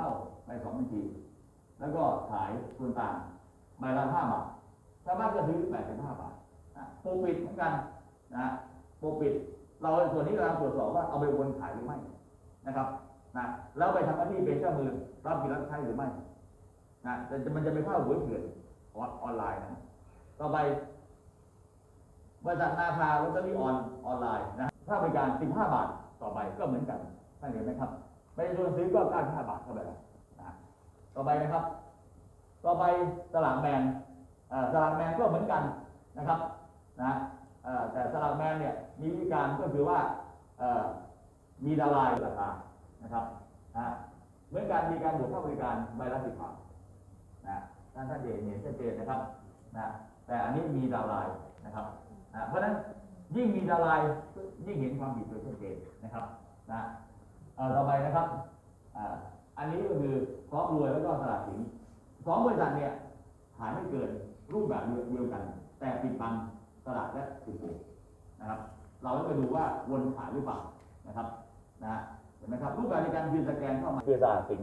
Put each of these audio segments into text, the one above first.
เข้าไปสองบัญชี แล้วก็ขายส่วนต่างใบละห้าบาทชาวบ้านก็ซื้อแปดสิบห้าบาทปกปิดเหมือนกันนะปกปิด เราส่วนนี้เราตรวจสอบว่าเอาไปวนขายหรือไม่นะครับนะแล้วไปทำหน้าที่เป็นเจ้ามือรับผิดรับใช้หรือไม่นะแต่มันจะไปเข้าหวยเถื่อนออนออนไลน์นะต่อไปบริษัทนาคาลอตเตอรี่ออนออนไลน์นะค่าบริการ 15 บาทต่อใบก็เหมือนกันท่านเห็นไหมครับ ประชาชนซื้อก็95บาทเข้าไปแล้วนต่อไปนะครับ ต่อไปสลากแมนสลากแมนก็เหมือนกันนะครับนะแต่สลากแมนเนี่ยมีวิธีการก็คือว่ามีดาลน์ราคานะครับนะเหมือนกันมีการบวกค่าบริการใบละสิบบาทนะท่านท่านเห็นเห็นชัดเจนนะครับนะแต่อันนี้มีดาลน์นะครับนะเพราะฉะนั้นยิ่งมีดาลน์ยิ่งเห็นความผิดโดยชัดเจนนะครับนะ ต่อไปนะครับอันนี้ก็คือพร้อมรวยแล้วก็สลากสินสองบริษัทเนี่ยขายไม่เกินรูปแบบเดียวกัน แต่ปิดบังตลาดและสินค้านะครับ เราต้องไปดูว่าวนขายหรือเปล่านะครับนะเห็นไหมครับรูปแบบในการยืนสแกนเข้ามาคือตลาดสิน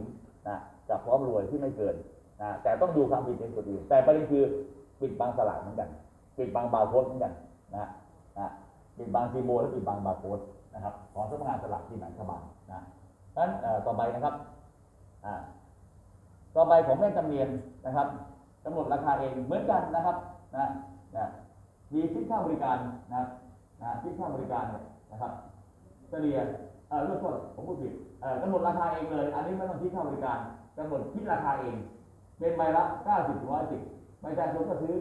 นะกับพร้อมรวยที่ไม่เกินนะแต่ต้องดูความผิดในส่วนอื่นแต่ประเด็นคือปิดบังตลาดเหมือนกันปิดบังบาร์โค้ดเหมือนกันนะนะ ปิดบังซีโมและปิดบังบาร์โค้ดนะครับของสำนักงานตลาดที่ไหนขบานนะนั้นเอ่อต่อไปนะครับต่อไปของแม่จำเนียนนะครับกำหนดราคาเองเหมือนกันนะครับนะนะมีคิดค่าบริการนะนะคิดค่าบริการนะครับเฉลี่ยเอ่อเรื่องต้นผมพูดผิดเอ่อกำหนดราคาเองเลย อันนี้ไม่ต้องคิดค่าบริการกำหนดคิดราคาเอง เป็นใบละ 90-110ใบแทนชนก็ซื้อ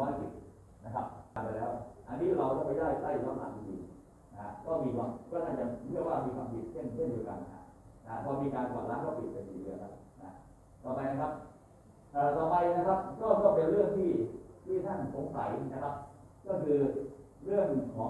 90-110 นะครับไปแล้ว อันนี้เราก็ไปได้ใต้ย้อนหลังดีนะก็มีความก็น่าจะเรียกว่ามีความผิดเช่นเช่นเดียวกันนะนะพอมีการก่อร้านก็ปิดไปทีเดือนแล้วนะต่อไปนะครับต่อไปนะครับ ก็ก็เป็นเรื่องที่ที่ท่านสงสัยนะครับ ก็คือเรื่องของ